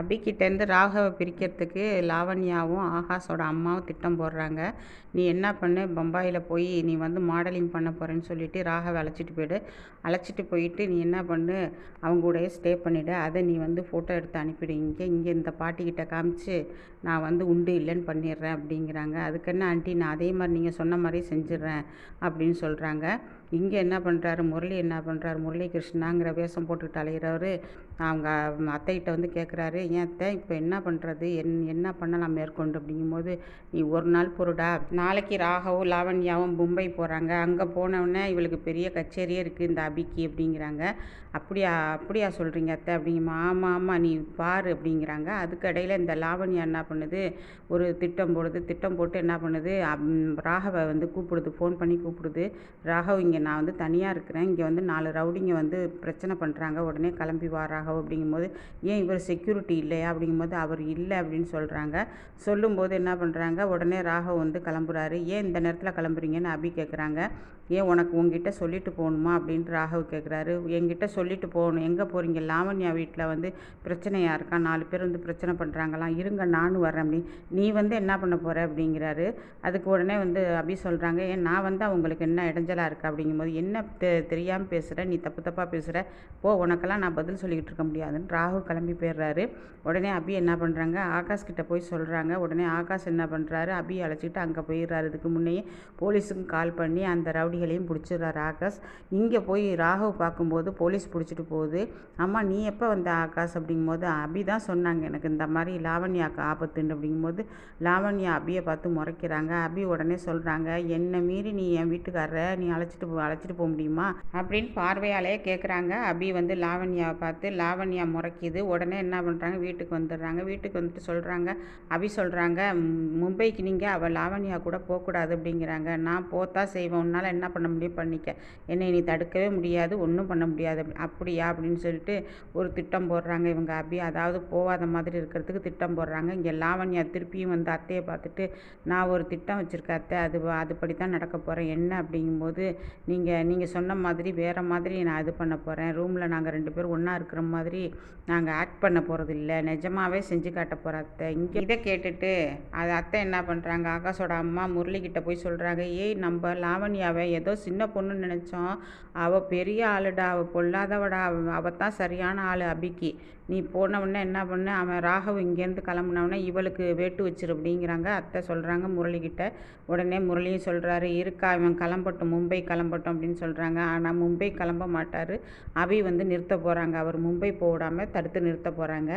அபிக்கிட்டேருந்து ராகவை பிரிக்கிறதுக்கு லாவண்யாவும் ஆகாஷோட அம்மாவும் திட்டம் போடுறாங்க. நீ என்ன பண்ணு? பம்பாயில் போய் நீ வந்து மாடலிங் பண்ண போகிறேன்னு சொல்லிட்டு ராகவை அழைச்சிட்டு போயிடு. அழைச்சிட்டு போயிட்டு நீ என்ன பண்ணு? அவங்க கூடயே ஸ்டே பண்ணிவிடு அதை நீ வந்து ஃபோட்டோ எடுத்து அனுப்பிடு. இங்கே இங்கே இந்த பாட்டிக்கிட்ட காமிச்சு நான் வந்து உண்டு இல்லைன்னு பண்ணிடுறேன் அப்படிங்கிறாங்க. அதுக்கென்ன ஆண்ட்டி ஆண்டி நான் அதே மாதிரி நீங்கள் சொன்ன மாதிரி செஞ்சிடுறேன் அப்படின்னு சொல்கிறாங்க இங்கே என்ன பண்ணுறாரு முரளி என்ன பண்ணுறாரு முரளி கிருஷ்ணாங்கிற வேஷம் போட்டுக்கிட்டு அலைகிறவர் அவங்க அத்தைகிட்ட வந்து கேட்குறாரு ஏன் அத்தை இப்போ என்ன பண்ணுறது? என் என்ன பண்ணலாம் மேற்கொண்டு அப்படிங்கும்போது நீ ஒரு நாள் பொருடா? நாளைக்கு ராகவும் லாவண்யாவும் மும்பை போகிறாங்க அங்கே போனவுடனே இவளுக்கு பெரிய கச்சேரியே இருக்குது இந்த அபிக்கு அப்படிங்கிறாங்க. அப்படியா அப்படியா சொல்கிறீங்க அத்தை? அப்படிங்கம்மா ஆமாம் ஆமாம் நீ பாரு அப்படிங்கிறாங்க. அதுக்கு இடையில இந்த லாவண்யா என்ன பண்ணுது? ஒரு திட்டம் போடுது. திட்டம் போட்டு என்ன பண்ணுது? ராகவை வந்து கூப்பிடுது ஃபோன் பண்ணி கூப்பிடுது. ராகவ் இங்கே நான் வந்து தனியாக இருக்கிறேன். இங்கே வந்து நாலு ரவுடிங்க வந்து பிரச்சனை பண்ணுறாங்க உடனே கிளம்பி வா ராகவ் அப்படிங்கும்போது ஏன் இவர் செக்யூரிட்டி இல்லையா அப்படிங்கும்போது அவர் இல்லை அப்படின்னு சொல்கிறாங்க சொல்லும்போது என்ன பண்ணுறாங்க உடனே ராகவ் வந்து கிளம்புறாரு. ஏன் இந்த நேரத்தில் கிளம்புறீங்கன்னு அபி கேட்குறாங்க ஏன் உனக்கு உங்ககிட்ட சொல்லிட்டு போகணுமா? அப்படின்ட்டு ராகவ் கேட்குறாரு என்கிட்ட சொல்லிட்டு போகணும். எங்கே போகிறீங்க லாவண்யா வீட்டில் வந்து பிரச்சனையாக இருக்கா? நாலு பேர் வந்து பிரச்சனை பண்ணுறாங்களாம் இருங்க நானும் வரேன் அப்படி நீ வந்து என்ன பண்ண போகிற அப்படிங்கிறாரு. அதுக்கு உடனே வந்து அபி சொல்கிறாங்க ஏன் நான் வந்து அவங்களுக்கு என்ன இடைஞ்சலாக இருக்கா? அப்படிங்கும்போது என்ன தெ தெரியாமல் பேசுகிற நீ தப்பு தப்பாக பேசுகிற போ உனக்கெல்லாம் நான் பதில் சொல்லிக்கிட்டு இருக்க முடியாதுன்னு. ராகு கிளம்பி போயிடுறாரு. உடனே அபி என்ன பண்ணுறாங்க ஆகாஷ் கிட்டே போய் சொல்கிறாங்க உடனே ஆகாஷ் என்ன பண்ணுறாரு அபி அழைச்சிட்டு அங்கே போயிடுறாரு. இதுக்கு முன்னையே போலீஸுக்கும் கால் பண்ணி அந்த ரவுடிகளையும் பிடிச்சிடுறாரு ஆகாஷ். இங்கே போய் ராகவ் பார்க்கும்போது போலீஸ் பிடிச்சிட்டு போகுது. அம்மா நீ எப்போ வந்த ஆகாஷ்? அப்படிங்கும்போது அபி தான் சொன்னாங்க. எனக்கு இந்த மாதிரி லாவண்யாக்கு ஆபத்துன்னு அப்படிங்கும்போது லாவண்யா அபியை பார்த்து முறைக்கிறாங்க. அபி உடனே சொல்கிறாங்க என்னை மீறி நீ என் வீட்டுக்காரர நீ அழைச்சிட்டு போ அழைச்சிட்டு போக முடியுமா? அப்படின்னு பார்வையாலேயே கேட்குறாங்க அபி வந்து லாவண்யாவை பார்த்து லாவண்யா முறைக்குது. உடனே என்ன பண்ணுறாங்க வீட்டுக்கு வந்துடுறாங்க. வீட்டுக்கு வந்துட்டு சொல்கிறாங்க அபி சொல்கிறாங்க மும்பைக்கு நீங்கள் அவள் லாவண்யா கூட போகக்கூடாது அப்படிங்கிறாங்க. நான் போத்தா செய்வேன். உன்னால் என்ன பண்ண முடியும்? பண்ணிக்க. என்னை நீ தடுக்கவே முடியாது. ஒன்றும் பண்ண முடியாது. அப்படியா? அப்படின்னு சொல்லிட்டு ஒரு திட்டம் போடுறாங்க இவங்க அபி. அதாவது போகாத மாதிரி இருக்கிறதுக்கு திட்டம் போடுறாங்க. இங்கே லாவண்யா திருப்பியும் வந்து அத்தையை பார்த்துட்டு நான் ஒரு திட்டம் வச்சுருக்கேன் அத்தை. அது அதுபடி தான் நடக்க போகிறேன் என்ன? அப்படிங்கும்போது நீங்கள் நீங்கள் சொன்ன மாதிரி வேறு மாதிரி நான் இது பண்ண போகிறேன் ரூமில் நாங்கள் ரெண்டு பேரும் ஒன்றா இருக்கிற மாதிரி நாங்கள் ஆக்ட் பண்ண போகிறது இல்லை. நிஜமாகவே செஞ்சு காட்ட போகிற அத்தை. இங்கே இதை கேட்டுட்டு அது அத்தை என்ன பண்ணுறாங்க ஆகாஷோட அம்மா முரளிக்கிட்ட போய் சொல்கிறாங்க ஏய் நம்ம லாவண்யாவை ஏதோ சின்ன பொண்ணு நினச்சோம். அவள் பெரிய ஆளுடா. அவள் பொல்லாதவடா. அவள் தான் சரியான ஆள் அபிக்கு. நீ போனவுடனே என்ன பண்ண? அவன் ராகவ் இங்கேருந்து கிளம்புனவுடனே இவளுக்கு வேட்டு வச்சிரு அப்படிங்கிறாங்க அத்தை சொல்கிறாங்க முரளிக்கிட்ட உடனே முரளியும் சொல்கிறாரு இருக்கா இவன் கிளம்பட்டும். மும்பை கிளம்பட்டும் அப்படின்னு சொல்கிறாங்க ஆனால் மும்பை கிளம்ப மாட்டார். அபி வந்து நிறுத்த போகிறாங்க அவர் மும்பை போடாமல் தடுத்து நிறுத்த போகிறாங்க